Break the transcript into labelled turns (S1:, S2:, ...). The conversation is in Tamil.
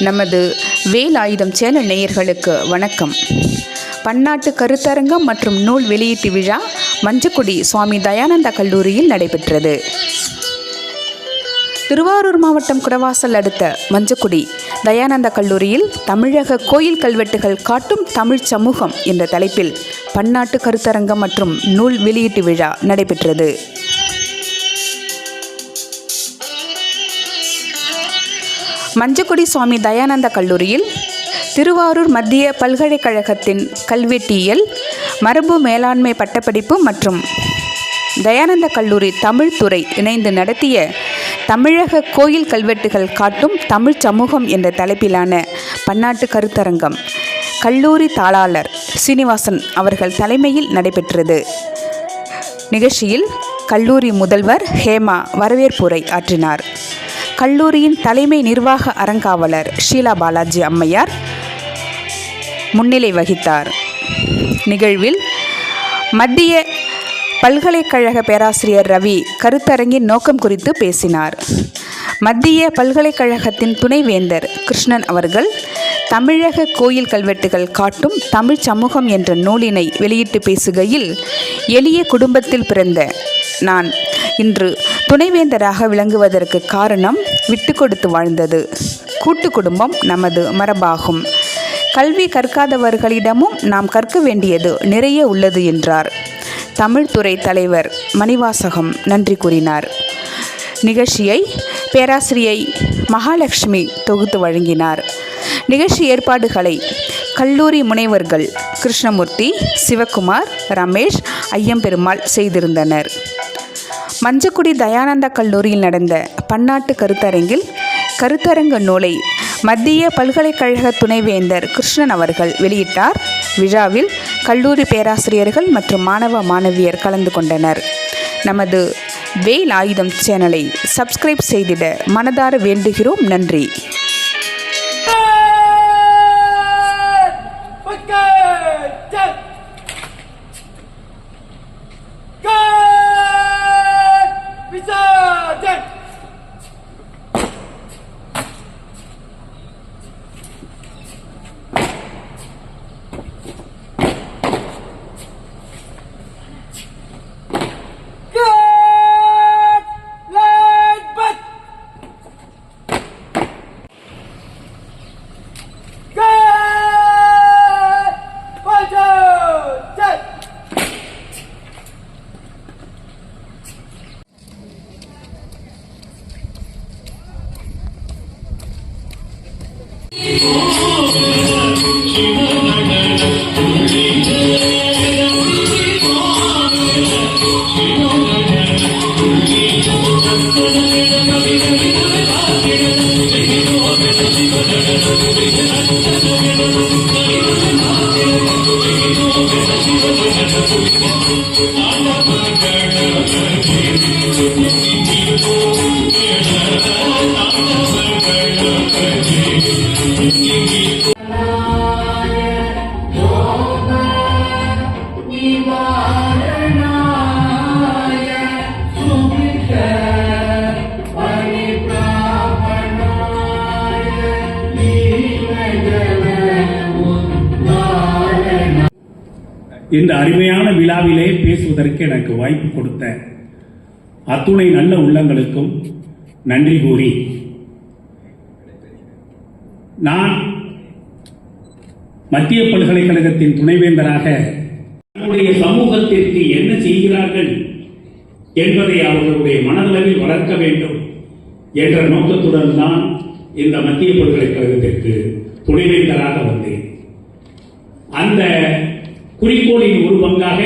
S1: நமது வேலாயுதம் சேனல் நேயர்களுக்கு வணக்கம். பன்னாட்டு கருத்தரங்கம் மற்றும் நூல் வெளியீட்டு விழா மஞ்சக்குடி சுவாமி தயானந்தா கல்லூரியில் நடைபெற்றது. திருவாரூர் மாவட்டம் குடவாசல் அடுத்த மஞ்சக்குடி தயானந்தா கல்லூரியில் தமிழக கோயில் கல்வெட்டுகள் காட்டும் தமிழ் சமூகம் என்ற தலைப்பில் பன்னாட்டு கருத்தரங்கம் மற்றும் நூல் வெளியீட்டு விழா நடைபெற்றது. மஞ்சக்குடி சுவாமி தயானந்த கல்லூரியில் திருவாரூர் மத்திய பல்கலைக்கழகத்தின் கல்வெட்டியல் மரபு மேலாண்மை பட்டப்படிப்பு மற்றும் தயானந்த கல்லூரி தமிழ் துறை இணைந்து நடத்திய தமிழக கோயில் கல்வெட்டுகள் காட்டும் தமிழ் சமூகம் என்ற தலைப்பிலான பன்னாட்டு கருத்தரங்கம் கல்லூரி தாளாளர் சீனிவாசன் அவர்கள் தலைமையில் நடைபெற்றது. நிகழ்ச்சியில் கல்லூரி முதல்வர் ஹேமா வரவேற்புரை ஆற்றினார். கல்லூரியின் தலைமை நிர்வாக அறங்காவலர் ஷீலா பாலாஜி அம்மையார் முன்னிலை வகித்தார். நிகழ்வில் மத்திய பல்கலைக்கழக பேராசிரியர் ரவி கருத்தரங்கின் நோக்கம் குறித்து பேசினார். மத்திய பல்கலைக்கழகத்தின் துணைவேந்தர் கிருஷ்ணன் அவர்கள் தமிழக கோயில் கல்வெட்டுகள் காட்டும் தமிழ் சமூகம் என்ற நூலினை வெளியிட்டு பேசுகையில் எளிய குடும்பத்தில் பிறந்த நான் இன்று துணைவேந்தராக விளங்குவதற்கு காரணம் விட்டு கொடுத்து வாழ்ந்தது. கூட்டு குடும்பம் நமது மரபாகும். கல்வி கற்காதவர்களிடமும் நாம் கற்க வேண்டியது நிறைய உள்ளது என்றார். தமிழ்துறை தலைவர் மணிவாசகம் நன்றி கூறினார். நிகழ்ச்சியை பேராசிரியை மகாலட்சுமி தொகுத்து வழங்கினார். நிகழ்ச்சி ஏற்பாடுகளை கல்லூரி முனைவர்கள் கிருஷ்ணமூர்த்தி சிவகுமார் ரமேஷ் ஐயம்பெருமாள் செய்திருந்தனர். மஞ்சக்குடி தயானந்தா கல்லூரியில் நடந்த பன்னாட்டு கருத்தரங்கில் கருத்தரங்க நூலை மத்திய பல்கலைக்கழக துணைவேந்தர் கிருஷ்ணன் அவர்கள் வெளியிட்டார். விழாவில் கல்லூரி பேராசிரியர்கள் மற்றும் மாணவ மாணவியர் கலந்து கொண்டனர். நமது வேல் ஆயுதம் சேனலை சப்ஸ்கிரைப் செய்திட மனதார வேண்டுகிறோம். நன்றி.
S2: இந்த அருமையான விழாவிலே பேசுவதற்கு எனக்கு வாய்ப்பு கொடுத்த அத்துணை நல்ல உள்ளங்களுக்கும் நன்றி கூறி நான் மத்திய பல்கலைக்கழகத்தின் துணைவேந்தராக நம்முடைய சமூகத்திற்கு என்ன செய்கிறார்கள் என்பதை அவர்களுடைய மனதளவில் வளர்க்க வேண்டும் என்ற நோக்கத்துடன் தான் இந்த மத்திய பல்கலைக்கழகத்திற்கு துணைவேந்தராக வந்தேன். அந்த குறிக்கோளின் ஒரு பங்காக